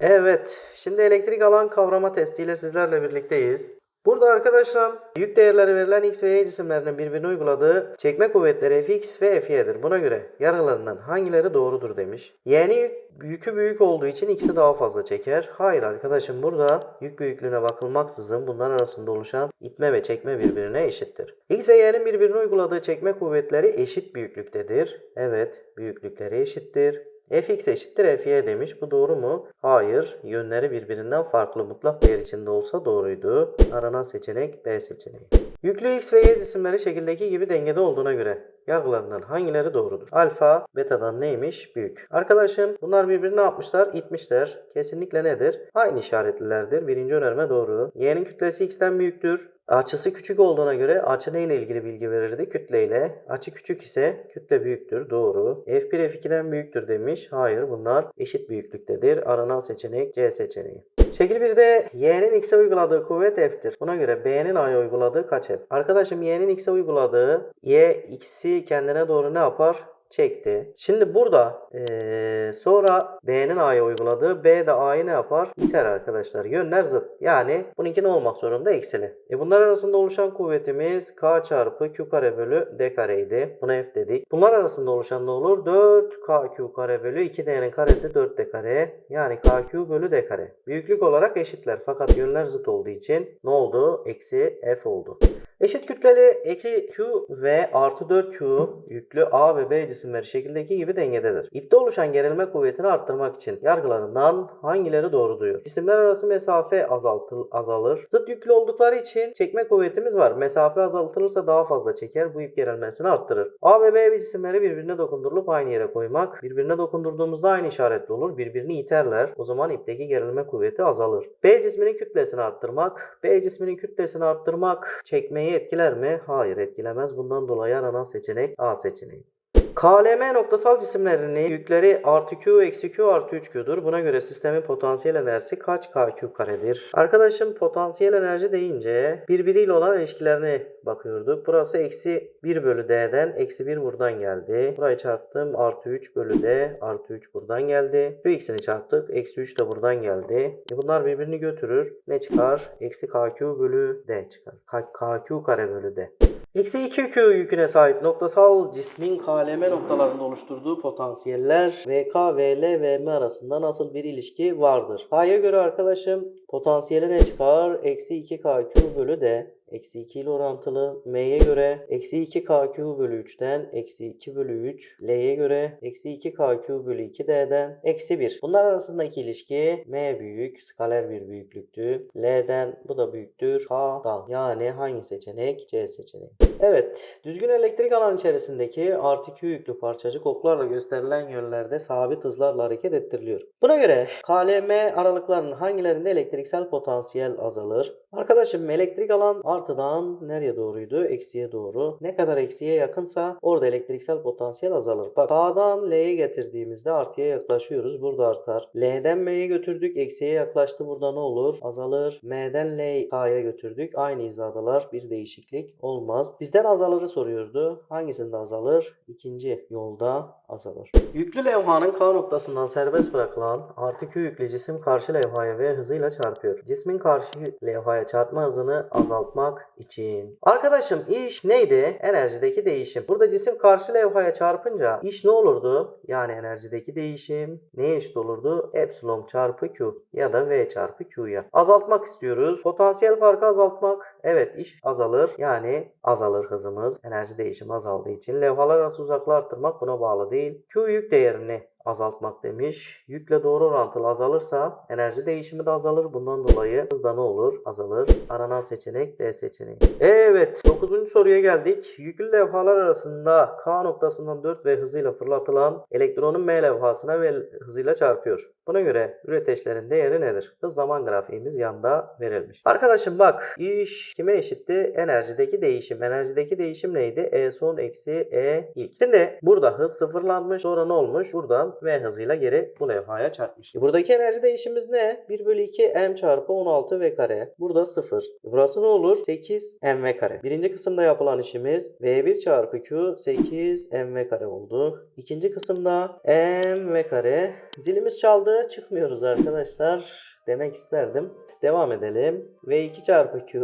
Evet, şimdi elektrik alan kavrama testiyle sizlerle birlikteyiz. Burada arkadaşlar yük değerleri verilen x ve y cisimlerinin birbirine uyguladığı çekme kuvvetleri fx ve fy'dir. Buna göre yargılarından hangileri doğrudur demiş. Y'nin yük, yükü büyük olduğu için x'i daha fazla çeker. Hayır arkadaşım burada yük büyüklüğüne bakılmaksızın bunlar arasında oluşan itme ve çekme birbirine eşittir. X ve y'nin birbirine uyguladığı çekme kuvvetleri eşit büyüklüktedir. Evet büyüklükleri eşittir. Fx eşittir fy demiş. Bu doğru mu? Hayır. Yönleri birbirinden farklı. Mutlak değer içinde olsa doğruydu. Aranan seçenek B seçeneği. Yüklü x ve y cisimleri şekildeki gibi dengede olduğuna göre yargılarından hangileri doğrudur? Alfa betadan neymiş? Büyük. Arkadaşım bunlar birbirini ne yapmışlar? İtmişler. Kesinlikle nedir? Aynı işaretlilerdir. Birinci önerme doğru. Y'nin kütlesi x'ten büyüktür. Açısı küçük olduğuna göre açı neyle ilgili bilgi verirdi? Kütleyle. Açı küçük ise kütle büyüktür. Doğru. F1 F2'den büyüktür demiş. Hayır bunlar eşit büyüklüktedir. Aranan seçenek C seçeneği. Şekil 1'de y'nin x'e uyguladığı kuvvet f'tir. Buna göre b'nin a'ya uyguladığı kaç f? Arkadaşım y'nin x'e uyguladığı y x'i kendine doğru ne yapar? Çekti. Şimdi burada eee, sonra B'nin A'ya uyguladığı B de A'yı ne yapar? İter arkadaşlar. Yönler zıt. Yani bununki ne olmak zorunda? Eksili. E bunlar arasında oluşan kuvvetimiz K çarpı Q kare bölü D kareydi. Buna F dedik. Bunlar arasında oluşan ne olur? 4KQ kare bölü 2D'nin karesi 4D kare. Yani KQ bölü D kare. Büyüklük olarak eşitler. Fakat yönler zıt olduğu için ne oldu? Eksi F oldu. Eşit kütleli eksi Q ve artı 4Q yüklü A ve B cisimleri şekildeki gibi dengededir. İpte oluşan gerilme kuvvetini arttırmak için yargılarından hangileri doğrudur? Cisimler arası mesafe azaltıl azalır. Zıt yüklü oldukları için çekme kuvvetimiz var. Mesafe azaltılırsa daha fazla çeker. Bu ip gerilmesini arttırır. A ve B cisimleri birbirine dokundurulup aynı yere koymak. Birbirine dokundurduğumuzda aynı işaretli olur. Birbirini iterler. O zaman ipteki gerilme kuvveti azalır. B cisminin kütlesini arttırmak. B cisminin kütlesini arttırmak çekmeyi etkiler mi? Hayır etkilemez. Bundan dolayı aranan seçenek A seçeneği. KLM noktasal cisimlerinin yükleri artı Q eksi Q artı 3Q'dur. Buna göre sistemin potansiyel enerjisi kaç KQ karedir? Arkadaşım potansiyel enerji deyince birbiriyle olan ilişkilerine bakıyorduk. Burası eksi 1 bölü D'den eksi 1 buradan geldi. Burayı çarptım artı 3 bölü D artı 3 buradan geldi. Bu ikisini çarptık. Eksi 3 de buradan geldi. E bunlar birbirini götürür. Ne çıkar? Eksi KQ bölü D çıkar. KQ kare bölü D. Eksi 2Q yüküne sahip noktasal cismin KLM noktalarında oluşturduğu potansiyeller VK, VL ve M arasında nasıl bir ilişki vardır? A'ya göre arkadaşım potansiyeli ne çıkar? Eksi 2KQ bölü D. Eksi 2 ile orantılı. M'ye göre eksi 2KQ bölü 3'ten eksi 2 bölü 3. L'ye göre eksi 2KQ bölü 2D'den eksi 1. Bunlar arasındaki ilişki M büyük, skaler bir büyüklüktü. L'den bu da büyüktür. K'dan. Yani hangi seçenek? C seçeneği. Evet, düzgün elektrik alan içerisindeki artı Q yüklü parçacık oklarla gösterilen yönlerde sabit hızlarla hareket ettiriliyor. Buna göre KLM aralıklarının hangilerinde elektriksel potansiyel azalır? Arkadaşım elektrik alan artıdan nereye doğruydu? Eksiye doğru. Ne kadar eksiye yakınsa orada elektriksel potansiyel azalır. Bak K'dan L'ye getirdiğimizde artıya yaklaşıyoruz. Burada artar. L'den M'ye götürdük. Eksiye yaklaştı. Burada ne olur? Azalır. M'den L K'ya götürdük. Aynı hizadalar. Bir değişiklik olmaz. Bizden azalırı soruyordu. Hangisinde azalır? İkinci yolda azalır. Yüklü levhanın K noktasından serbest bırakılan artı Q yüklü cisim karşı levhaya ve hızıyla çarpıyor. Cismin karşı levhaya çarpma hızını azaltmak için. Arkadaşım iş neydi? Enerjideki değişim. Burada cisim karşı levhaya çarpınca iş ne olurdu? Yani enerjideki değişim neye eşit olurdu? Epsilon çarpı Q ya da V çarpı Q'ya. Azaltmak istiyoruz. Potansiyel farkı azaltmak. Evet iş azalır. Yani azalır hızımız. Enerji değişimi azaldığı için. Levhalar arası uzaklığı arttırmak buna bağlı değil. Q yük değerini azaltmak demiş. Yükle doğru orantılı azalırsa enerji değişimi de azalır. Bundan dolayı hız da ne olur? Azalır. Aranan seçenek D seçeneği. Evet 9. soruya geldik. Yüklü levhalar arasında K noktasından 4 v hızıyla fırlatılan elektronun M levhasına ve hızıyla çarpıyor. Buna göre üreteçlerin değeri nedir? Hız zaman grafiğimiz yanda verilmiş. Arkadaşım bak iş kime eşitti? Enerjideki değişim. Enerjideki değişim neydi? E son eksi E ilk. Şimdi burada hız sıfırlanmış. Sonra ne olmuş? Buradan oradan V hızıyla geri bu levhaya çarpmış. E, Buradaki enerji değişimimiz ne? 1 bölü 2 m çarpı 16 V kare. Burada 0. E, Burası ne olur? 8 m V kare. Birinci kısımda yapılan işimiz V1 çarpı Q 8 m V kare oldu. İkinci kısımda m V kare. Zilimiz çaldı. Çıkmıyoruz arkadaşlar. Demek isterdim. Devam edelim. V2 çarpı Q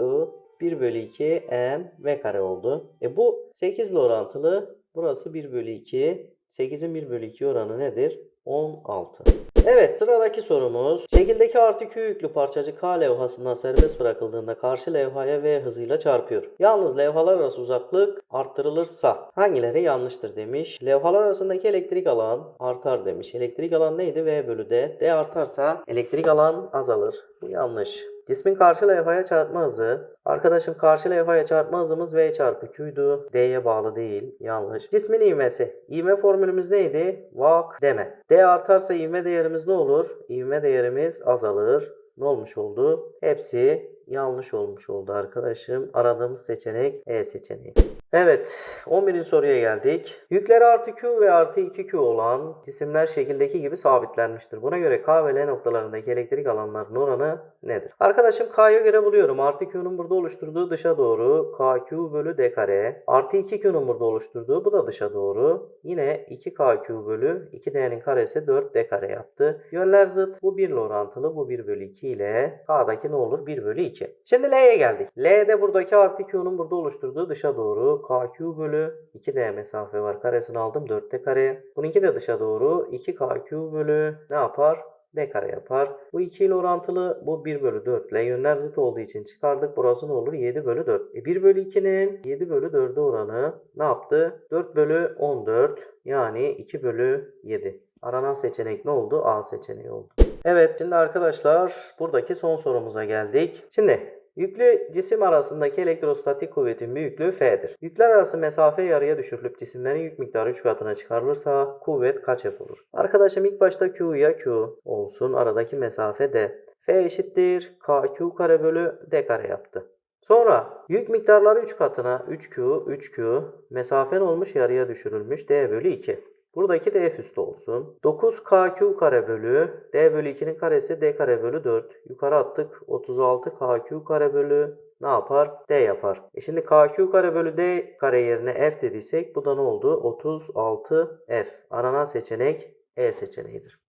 1 bölü 2 m v kare oldu. E bu 8 ile orantılı. Burası 1 bölü 2. 8'in 1 bölü 2 oranı nedir? 16. Evet sıradaki sorumuz. Şekildeki artı Q yüklü parçacık K levhasından serbest bırakıldığında karşı levhaya V hızıyla çarpıyor. Yalnız levhalar arası uzaklık arttırılırsa hangileri yanlıştır demiş. Levhalar arasındaki elektrik alan artar demiş. Elektrik alan neydi? V bölü D. D artarsa elektrik alan azalır. Bu yanlış. Cismin karşı levhaya çarpma hızı. Arkadaşım karşı levhaya çarpma hızımız V çarpı Q'ydu. D'ye bağlı değil. Yanlış. Cismin ivmesi. İvme formülümüz neydi? Vak deme. D artarsa ivme değerimiz ne olur? İvme değerimiz azalır. Ne olmuş oldu? Hepsi yanlış olmuş oldu arkadaşım. Aradığımız seçenek E seçeneği. Evet 11. soruya geldik. Yükleri artı Q ve artı 2Q olan cisimler şekildeki gibi sabitlenmiştir. Buna göre K ve L noktalarındaki elektrik alanlarının oranı nedir? Arkadaşım K'ya göre buluyorum. Artı Q'nun burada oluşturduğu dışa doğru KQ bölü D kare. Artı 2Q'nun burada oluşturduğu bu da dışa doğru. Yine 2KQ bölü 2D'nin karesi 4D kare yaptı. Yönler zıt. Bu 1 ile orantılı. Bu 1 bölü 2 ile K'daki ne olur? 1 bölü 2. Şimdi L'ye geldik. L'de buradaki artı Q'nun burada oluşturduğu dışa doğru KQ bölü 2D mesafe var. Karesini aldım 4D kare. Bununki de dışa doğru 2KQ bölü ne yapar? D kare yapar. Bu 2 ile orantılı bu 1 bölü 4 ile yönler zıt olduğu için çıkardık. Burası ne olur? 7 bölü 4. E 1 bölü 2'nin 7 bölü 4'e oranı ne yaptı? 4 bölü 14 yani 2 bölü 7. Aranan seçenek ne oldu? A seçeneği oldu. Evet şimdi arkadaşlar buradaki son sorumuza geldik. Şimdi Yüklü cisim arasındaki elektrostatik kuvvetin büyüklüğü F'dir. Yükler arası mesafe yarıya düşürülüp cisimlerin yük miktarı 3 katına çıkarılırsa kuvvet kaç olur? Arkadaşım ilk başta Q ya Q olsun. Aradaki mesafe D. F eşittir KQ kare bölü D kare yaptı. Sonra yük miktarları 3 katına 3Q, 3Q mesafen olmuş yarıya düşürülmüş D bölü 2. Buradaki d üstü olsun. 9kq kare bölü d bölü 2'nin karesi d kare bölü 4. Yukarı attık. 36kq kare bölü ne yapar? D yapar. E şimdi KQ kare bölü D kare yerine F dediysek bu da ne oldu? 36F. Aranan seçenek E seçeneğidir.